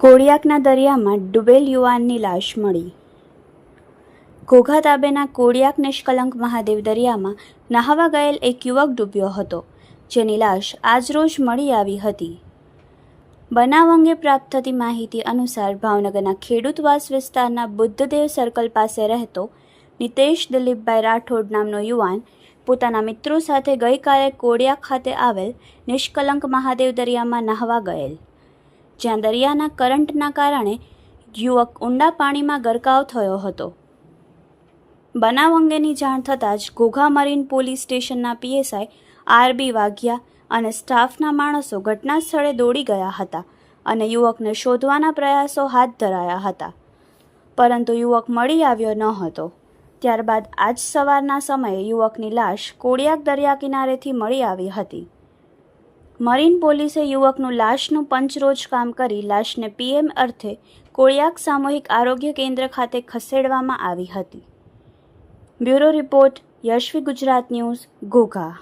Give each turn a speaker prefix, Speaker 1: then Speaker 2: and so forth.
Speaker 1: કોળિયાકના દરિયામાં ડૂબેલ યુવાનની લાશ મળી. ઘોઘા તાબેના કોળિયાક નિષ્કલંક મહાદેવ દરિયામાં નહાવા ગયેલ એક યુવક ડૂબ્યો હતો, જેની લાશ આજરોજ મળી આવી હતી. બનાવ અંગે પ્રાપ્ત થતી માહિતી અનુસાર ભાવનગરના ખેડૂતવાસ વિસ્તારના બુદ્ધદેવ સર્કલ પાસે રહેતો નિતેશ દિલીપભાઈ રાઠોડ નામનો યુવાન પોતાના મિત્રો સાથે ગઈકાલે કોળિયાક ખાતે આવેલ નિષ્કલંક મહાદેવ દરિયામાં નહાવા ગયેલ. જ્યાં દરિયાના કરંટના કારણે યુવક ઊંડા પાણીમાં ગરકાવ થયો હતો. બનાવ અંગેની જાણ થતાં જ ઘોઘા મરીન પોલીસ સ્ટેશનના પીએસઆઈ આરબી વાઘિયા અને સ્ટાફના માણસો ઘટના સ્થળે દોડી ગયા હતા અને યુવકને શોધવાના પ્રયાસો હાથ ધરાયા હતા. પરંતુ યુવક મળી આવ્યો ન હતો. ત્યારબાદ આજ સવારના સમયે યુવકની લાશ કોળિયાક દરિયા કિનારેથી મળી આવી હતી. મરીન પોલીસે યુવકનું લાશનું પંચરોજ કામ કરી લાશને પીએમ અર્થે કોળિયાક સામૂહિક આરોગ્ય કેન્દ્ર ખાતે ખસેડવામાં આવી હતી. Bureau report, Yashvi Gujarat news Ghogha